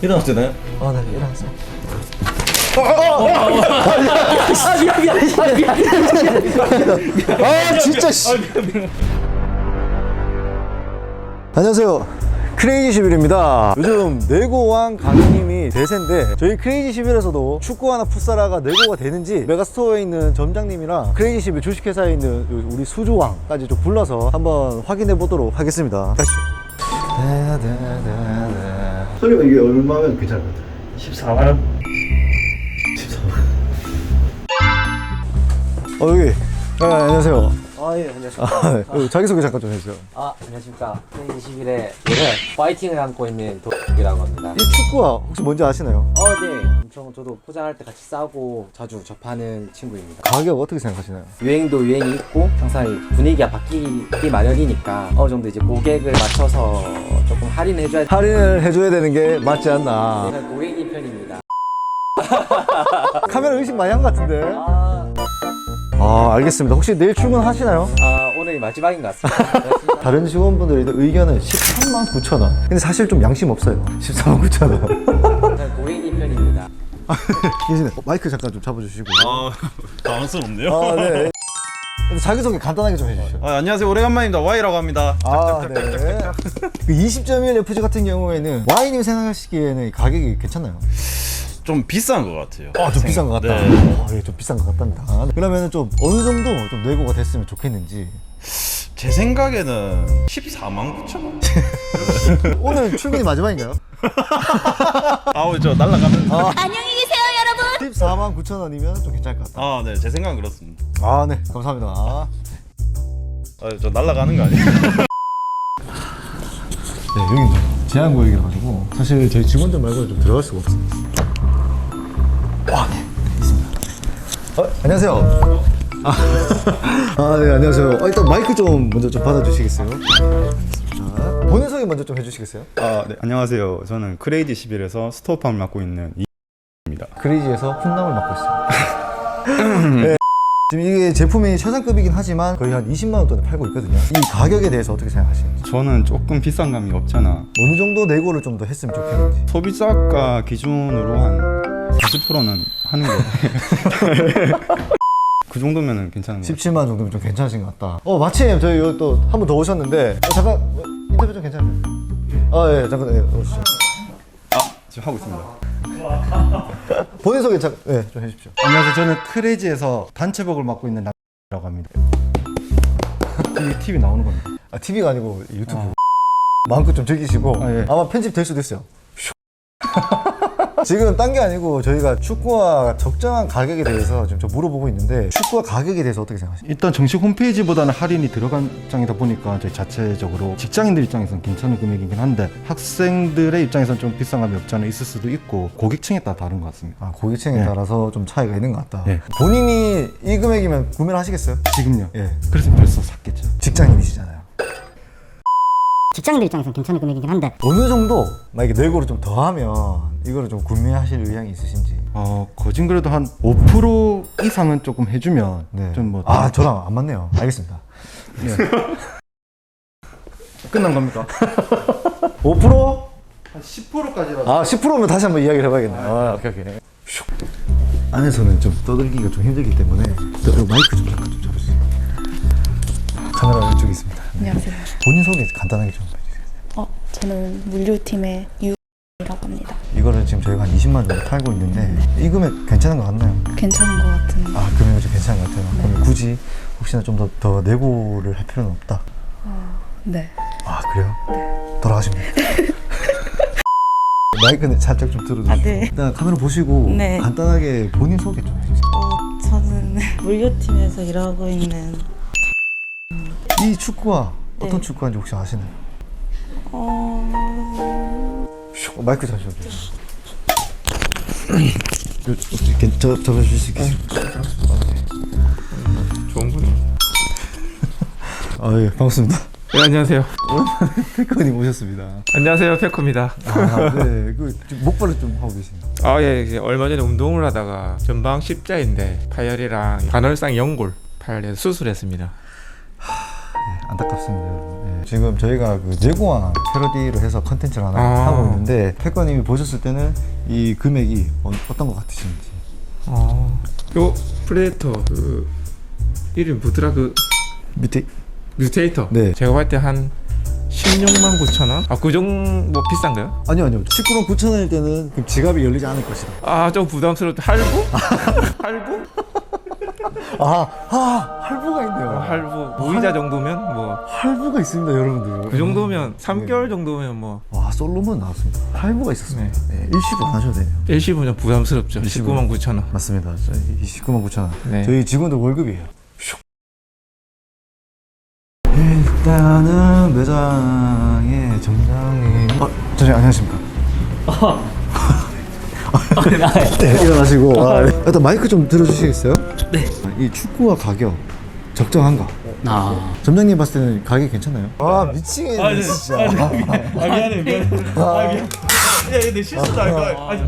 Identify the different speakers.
Speaker 1: 일어나도 되나요?
Speaker 2: 아, 네, 일어났어. 아, 진짜 씨. 안녕하세요. 크레이지 11입니다. 요즘 네고왕 강희님이 대세인데 저희 크레이지 11에서도 축구하나 풋살화가 네고가 되는지 메가스토어에 있는 점장님이랑 크레이지 11 주식회사에 있는 우리 수조왕까지 좀 불러서 한번 확인해 보도록 하겠습니다. 가시죠. 설마 이게 얼마면 괜찮을 것 같아요?
Speaker 1: 14만
Speaker 2: 어 여기 아, 안녕하세요.
Speaker 3: 아, 예, 안녕하십니까.
Speaker 2: 아, 여기 자기소개 잠깐 좀 해주세요.
Speaker 3: 아, 안녕하십니까. 2021에 올해 파이팅을 안고 있는 도이라고 합니다.
Speaker 2: 이 축구화 혹시 뭔지 아시나요?
Speaker 3: 어, 네. 엄청 저도 포장할 때 같이 싸고 자주 접하는 친구입니다.
Speaker 2: 가격 어떻게 생각하시나요?
Speaker 3: 유행도 유행이 있고 항상 이 분위기가 바뀌기 마련이니까 어느 정도 이제 고객을 맞춰서 할인해줘야
Speaker 2: 할인을 해줘야 되는 게 맞지 않나.
Speaker 3: 제가 고객인 편입니다.
Speaker 2: 카메라 의식 많이 한 것 같은데.
Speaker 3: 아,
Speaker 2: 아 알겠습니다. 혹시 내일 출근하시나요?
Speaker 3: 아 오늘 마지막인 것 같습니다. 고맙습니다.
Speaker 2: 다른 직원분들의 의견은 13만 9천 원. 근데 사실 좀 양심 없어요. 13만 9천 원.
Speaker 3: 제가 고객인 편입니다.
Speaker 2: 계시네. 어, 마이크 잠깐 좀 잡아주시고.
Speaker 1: 아 당황스럽네요
Speaker 2: 아 네. 자기소개 간단하게 좀 해주시죠.
Speaker 1: 아, 안녕하세요 오래간만입니다 Y라고 합니다
Speaker 2: 아, 네. 그 20.1 FG 같은 경우에는 와인님 생각하시기에는 가격이 괜찮나요?
Speaker 1: 좀 비싼 것 같아요
Speaker 2: 아, 좀 비싼 것 같다.
Speaker 1: 네.
Speaker 2: 아, 예, 좀 비싼 것 같답니다. 그러면 좀 어느 정도 좀 내고가 됐으면 좋겠는지.
Speaker 1: 제 생각에는 14만 9천 원?
Speaker 2: 오늘 출근이 마지막인가요?
Speaker 1: 아우 저 날라가는
Speaker 4: 안녕히 계세요, 여러분.
Speaker 2: 14만 9천 원이면 좀 괜찮을 것 같다.
Speaker 1: 아네 제 생각은 그렇습니다
Speaker 2: 아, 네. 감사합니다.
Speaker 1: 아, 저 날라가는 거 아니에요?
Speaker 2: 네, 여기 제한 구역이라 가지고 사실 저희 직원들 말고는 좀 들어갈 수가 없어요. 와, 네, 있습니다. 어, 안녕하세요. 아, 아, 네, 안녕하세요. 어, 일단 마이크 좀 먼저 좀 받아주시겠어요? 자, 본인 소개 먼저 좀 해주시겠어요?
Speaker 5: 아, 네. 안녕하세요. 저는 크레이지 11에서 스토어팜을 맡고 있는 이입니다.
Speaker 2: 크레이지에서 훈남을 맡고 있습니다. 네. 지금 이게 제품이 최상급이긴 하지만 거의 한 20만 원 돈에 팔고 있거든요. 이 가격에 대해서 어떻게 생각하시는지?
Speaker 5: 저는 조금 비싼 감이 없잖아.
Speaker 2: 어느 정도 내고를 좀 더 했으면 좋겠는지.
Speaker 5: 소비자가 기준으로 한 40%는 하는 거예요. 그 정도면은 괜찮은 거 같아요.
Speaker 2: 17만 정도면 좀 괜찮으신 것 같다. 어 마침 저희 여기 또한번더 오셨는데 어, 잠깐 어, 인터뷰 좀 괜찮아요? 아 예 잠깐 예, 오시죠.
Speaker 5: 아, 지금 하고 있습니다.
Speaker 2: 본인 소개 잠깐 예, 좀 해주십시오.
Speaker 6: 안녕하세요. 저는 크레이지에서 단체복을 맡고 있는 남이라고 합니다. TV, TV 나오는 겁니다.
Speaker 2: 아 TV가 아니고 유튜브. 마음껏 좀 즐기시고
Speaker 6: 아, 예.
Speaker 2: 아마 편집 될 수도 있어요. 지금 딴 게 아니고 저희가 축구와 적정한 가격에 대해서 지금 저 물어보고 있는데 축구와 가격에 대해서 어떻게 생각하십니까?
Speaker 6: 일단 정식 홈페이지보다는 할인이 들어간 입장이다 보니까 저희 자체적으로 직장인들 입장에서는 괜찮은 금액이긴 한데 학생들의 입장에서는 좀 비싼 감이 없지 않아 있을 수도 있고 고객층에 따라 다른 것 같습니다.
Speaker 2: 아 고객층에
Speaker 6: 예.
Speaker 2: 따라서 좀 차이가 있는 것 같다.
Speaker 6: 예.
Speaker 2: 본인이 이 금액이면 구매를 하시겠어요?
Speaker 6: 지금요?
Speaker 2: 예.
Speaker 6: 그래서 벌써 샀겠죠.
Speaker 2: 직장인이시잖아요.
Speaker 4: 직장인들 입장에서는 괜찮은 금액이긴 한데
Speaker 2: 어느 정도 만약에 내고를 좀 더하면 이거를 좀 구매하실 의향이 있으신지.
Speaker 6: 어, 거진 그래도 한 5% 이상은 조금 해주면
Speaker 2: 네.
Speaker 6: 좀 뭐.
Speaker 2: 아 저랑 안 맞네요. 알겠습니다.
Speaker 6: 끝난 겁니까?
Speaker 2: 5%?
Speaker 6: 한 10%까지라도.
Speaker 2: 아 10%면 다시 한번 이야기를 해봐야겠네요. 아 오케이 오케이. 슉. 안에서는 좀 떠들기가 좀 힘들기 때문에 저, 저 마이크 좀 잠깐 좀 잡으세요. 카메라 왼쪽에 있습니다.
Speaker 7: 안녕하세요.
Speaker 2: 본인 소개 간단하게 좀 해주세요.
Speaker 7: 어, 저는 물류팀의 유라고 합니다.
Speaker 2: 이거를 지금 저희가 한 20만 원 정도 팔고 있는데 이 금액 괜찮은 거 같나요?
Speaker 7: 괜찮은 것 같은.
Speaker 2: 아 금액이 좀 괜찮은 것 같아요. 그럼 굳이 혹시나 좀 더 더 내고를 할 필요는 없다.
Speaker 7: 네.
Speaker 2: 아 그래요? 돌아가시면 돼요. 마이크는 살짝 좀 들어주시고
Speaker 7: 아, 네.
Speaker 2: 일단 카메라 보시고
Speaker 7: 네.
Speaker 2: 간단하게 본인 소개 좀 해주세요.
Speaker 7: 어, 저는 물류팀에서 일하고 있는
Speaker 2: 이 축구와
Speaker 7: 네.
Speaker 2: 어떤 축구인지 혹시 아시나요?
Speaker 7: 어,
Speaker 2: 슉, 어, 마이크 잠시만요. 괜- 저, 접어주실 수 있겠습니까?
Speaker 5: 좋은 분이에요.
Speaker 2: 아, 예, 반갑습니다.
Speaker 8: 네, 안녕하세요.
Speaker 2: 페커님 오셨습니다.
Speaker 8: 안녕하세요. 페코입니다.
Speaker 2: 아, 네. 그, 좀 목발을 좀 하고 계시네요.
Speaker 8: 아, 예, 이제 얼마 전에 운동을 하다가 전방 십자인데 파열이랑 간헐상 연골 파열해서 수술했습니다.
Speaker 2: 네, 안타깝습니다, 여러분. 예. 지금 저희가 그 내고왕 패러디로 해서 컨텐츠를 하나
Speaker 8: 아.
Speaker 2: 하고 있는데 패커님이 보셨을 때는 이 금액이 어, 어떤 것 같으신지
Speaker 8: 어. 요 프레데터 그 이름 뭐더라 그
Speaker 2: 밑에
Speaker 8: 뮤테이터.
Speaker 2: 네.
Speaker 8: 제가 봤을 때한 16만 9천 원? 아, 그 정도 뭐 비싼가요?
Speaker 2: 아니요 아니요 19만 9천 원일 때는 그럼 지갑이 열리지 않을 것이다
Speaker 8: 아, 좀 부담스럽다. 할부? 할부?
Speaker 2: 아, 아 할부가
Speaker 8: 어,
Speaker 2: 있네요
Speaker 8: 할부. 무이자 정도면 뭐.
Speaker 2: 할부가 있습니다 여러분들
Speaker 8: 그 정도면 3개월 정도면 뭐
Speaker 2: 와 솔로몬 나왔습니다 할부가 있었습니다 네. 일시불 안 하셔도 돼요
Speaker 8: 일시불은 부담스럽죠. 19만 9천 원.
Speaker 2: 맞습니다 저희 29만 9천 원
Speaker 8: 네.
Speaker 2: 저희 직원들 월급이에요 슉. 일단은 매장의 점장님 어, 점장님 안녕하십니까 네, 일어나시고 아, 네. 일단 마이크 좀 들어주시겠어요? 네. 이 축구와 가격 적정한가?
Speaker 3: 아.
Speaker 2: 점장님 봤을 때는 가격이 괜찮나요? 아 미치겠네 진짜
Speaker 1: 아 미안해 미안해. 아 미안. 야 근데 실수도 할 거야. 아니,